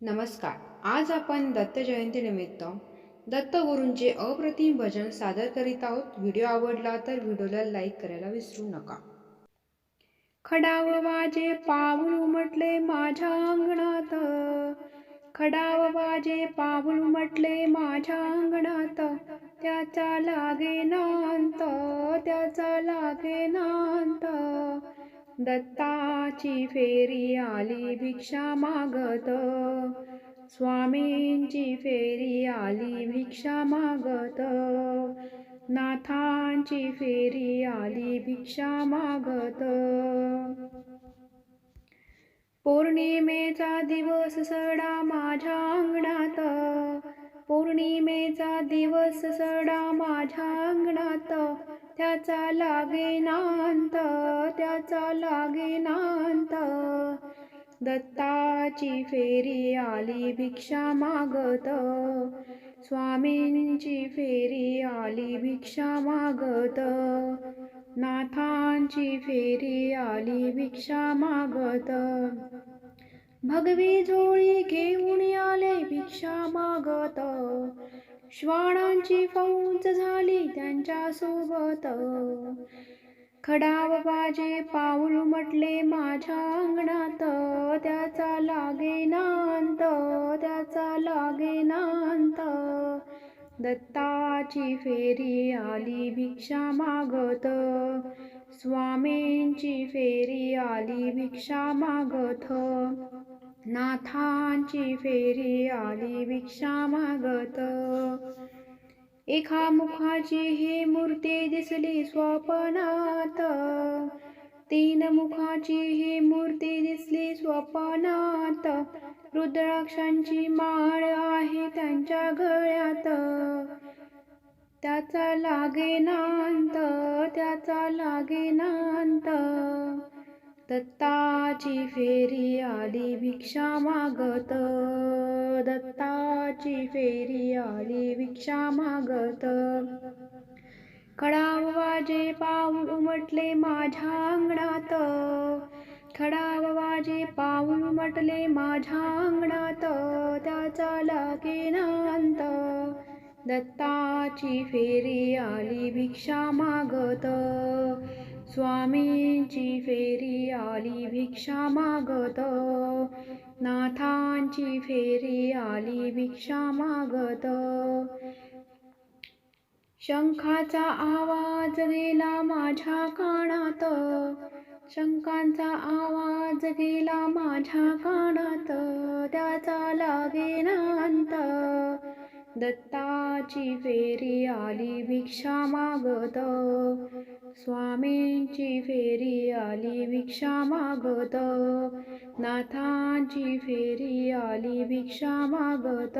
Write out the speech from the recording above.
नमस्कार. आज आपण दत्त जयंतीनिमित्त दत्तगुरूंचे अप्रतिम भजन सादर करीत आहोत. व्हिडिओ आवडला तर व्हिडिओला लाईक करायला विसरू नका. खडाव वाजे पाऊल उमटले माझ्या अंगणात. खडाव वाजे पाऊल उमटले माझ्या अंगणात. त्याचा लागे नांत त्याचा लागे नांत. दत्ताची फेरी आली भिक्षा मागत. स्वामींची फेरी आली भिक्षा मागत. नाथांची फेरी आली भिक्षा मागत. पौर्णिमेचा दिवस सडा माझ्या अंगणात. पौर्णिमेचा दिवस सडा माझ्या अंगणात. त्याचा लागे नांत त्याचा लागे नांत. दत्ताची फेरी आली भिक्षा मागत. स्वामींची फेरी आली भिक्षा मागत. नाथांची फेरी आली भिक्षा मागत. भगवी झोळी घेऊन आले भिक्षा मागत. श्वानांची फौज झाली त्यांच्यासोबत खडाव बाजे पाऊल म्हटले माझ्या अंगणात. त्याचा लागे नांत त्याचा लागे नांत. दत्ताची फेरी आली भिक्षा मागत. स्वामींची फेरी आली भिक्षा मागत. नाथांची फेरी आली भिक्षा मागत. एका मुखाची ही मूर्ती दिसली स्वप्नात. तीन मुखाची ही मूर्ती दिसली स्वप्नात. रुद्राक्षांची माळ आहे त्यांच्या गळ्यात. त्याचा लागे नांत त्याचा लागे नांत. दत्ताची फेरी आली भिक्षा मागत. दत्ताची फेरी आली भिक्षा मागत. खडाव वाजे पाऊल उमटले माझ्या अंगणात. खडाव वाजे पाऊल उमटले माझ्या अंगणात. त्याचा लागे नांत दत्ताची फेरी आली भिक्षा मागत. स्वामींची फेरी आली भिक्षा मागत. नाथांची फेरी आली भिक्षा मागत. शंखाचा आवाज गेला माझ्या कानात. शंखांचा आवाज गेला माझ्या कानात. त्याचा लागेनांत दत्ताची फेरी आली भिक्षा मागत. स्वामींची फेरी आली भिक्षा मागत. नाथांची फेरी आली भिक्षा मागत.